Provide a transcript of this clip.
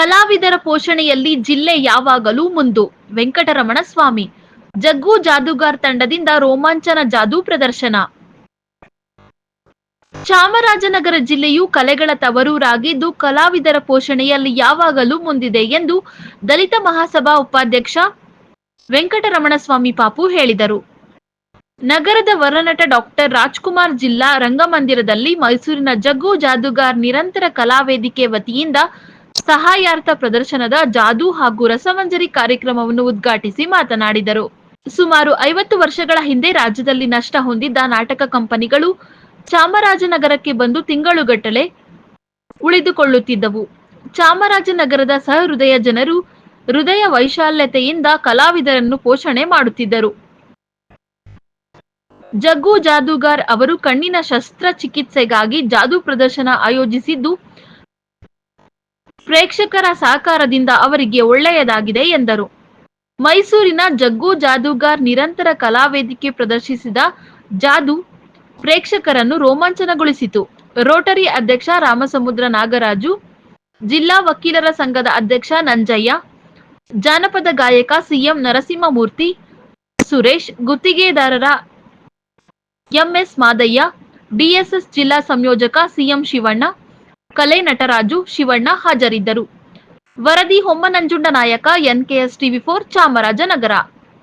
ಕಲಾವಿದರ ಪೋಷಣೆಯಲ್ಲಿ ಜಿಲ್ಲೆ ಯಾವಾಗಲೂ ಮುಂದು. ವೆಂಕಟರಮಣ ಸ್ವಾಮಿ ಜಗ್ಗು ಜಾದೂಗಾರ್ ತಂಡದಿಂದ ರೋಮಾಂಚನ ಜಾದೂ ಪ್ರದರ್ಶನ. ಚಾಮರಾಜನಗರ ಜಿಲ್ಲೆಯು ಕಲೆಗಳ ತವರೂರಾಗಿದ್ದು, ಕಲಾವಿದರ ಪೋಷಣೆಯಲ್ಲಿ ಯಾವಾಗಲೂ ಮುಂದಿದೆ ಎಂದು ದಲಿತ ಮಹಾಸಭಾ ಉಪಾಧ್ಯಕ್ಷ ವೆಂಕಟರಮಣ ಸ್ವಾಮಿ ಪಾಪು ಹೇಳಿದರು. ನಗರದ ವರನಟ ಡಾಕ್ಟರ್ ರಾಜ್ಕುಮಾರ್ ಜಿಲ್ಲಾ ರಂಗಮಂದಿರದಲ್ಲಿ ಮೈಸೂರಿನ ಜಗ್ಗು ಜಾದೂಗಾರ್ ನಿರಂತರ ಕಲಾವೇದಿಕೆ ವತಿಯಿಂದ ಸಹಾಯಾರ್ಥ ಪ್ರದರ್ಶನದ ಜಾದೂ ಹಾಗೂ ರಸಮಂಜರಿ ಕಾರ್ಯಕ್ರಮವನ್ನು ಉದ್ಘಾಟಿಸಿ ಮಾತನಾಡಿದರು. ಸುಮಾರು ಐವತ್ತು ವರ್ಷಗಳ ಹಿಂದೆ ರಾಜ್ಯದಲ್ಲಿ ನಷ್ಟ ಹೊಂದಿದ್ದ ನಾಟಕ ಕಂಪನಿಗಳು ಚಾಮರಾಜನಗರಕ್ಕೆ ಬಂದು ತಿಂಗಳುಗಟ್ಟಲೆ ಉಳಿದುಕೊಳ್ಳುತ್ತಿದ್ದವು. ಚಾಮರಾಜನಗರದ ಸಹೃದಯ ಜನರು ಹೃದಯ ವೈಶಾಲ್ಯತೆಯಿಂದ ಕಲಾವಿದರನ್ನು ಪೋಷಣೆ ಮಾಡುತ್ತಿದ್ದರು. ಜಗ್ಗು ಜಾದೂಗಾರ್ ಅವರು ಕಣ್ಣಿನ ಶಸ್ತ್ರಚಿಕಿತ್ಸೆಗಾಗಿ ಜಾದೂ ಪ್ರದರ್ಶನ ಆಯೋಜಿಸಿದ್ದು ಪ್ರೇಕ್ಷಕರ ಸಹಕಾರದಿಂದ ಅವರಿಗೆ ಒಳ್ಳೆಯದಾಗಿದೆ ಎಂದರು. ಮೈಸೂರಿನ ಜಗ್ಗು ಜಾದೂಗಾರ್ ನಿರಂತರ ಕಲಾವೇದಿಕೆ ಪ್ರದರ್ಶಿಸಿದ ಜಾದು ಪ್ರೇಕ್ಷಕರನ್ನು ರೋಮಾಂಚನಗೊಳಿಸಿತು. ರೋಟರಿ ಅಧ್ಯಕ್ಷ ರಾಮಸಮುದ್ರ ನಾಗರಾಜು, ಜಿಲ್ಲಾ ವಕೀಲರ ಸಂಘದ ಅಧ್ಯಕ್ಷ ನಂಜಯ್ಯ, ಜಾನಪದ ಗಾಯಕ ಸಿಎಂ ನರಸಿಂಹಮೂರ್ತಿ, ಸುರೇಶ್, ಗುತ್ತಿಗೆದಾರರ ಎಂಎಸ್ ಮಾದಯ್ಯ, ಡಿಎಸ್ಎಸ್ ಜಿಲ್ಲಾ ಸಂಯೋಜಕ ಸಿಎಂ ಶಿವಣ್ಣ ಕಲೆ ನಟರಾಜು ಶಿವಣ್ಣ ಹಾಜರಿದ್ದರು. ವರದಿ ಹೊಮ್ಮನಂಜುಂಡ ನಾಯಕ ಎನ್ಕೆಎಸ್ ಟಿವಿ ಫೋರ್ ಚಾಮರಾಜನಗರ.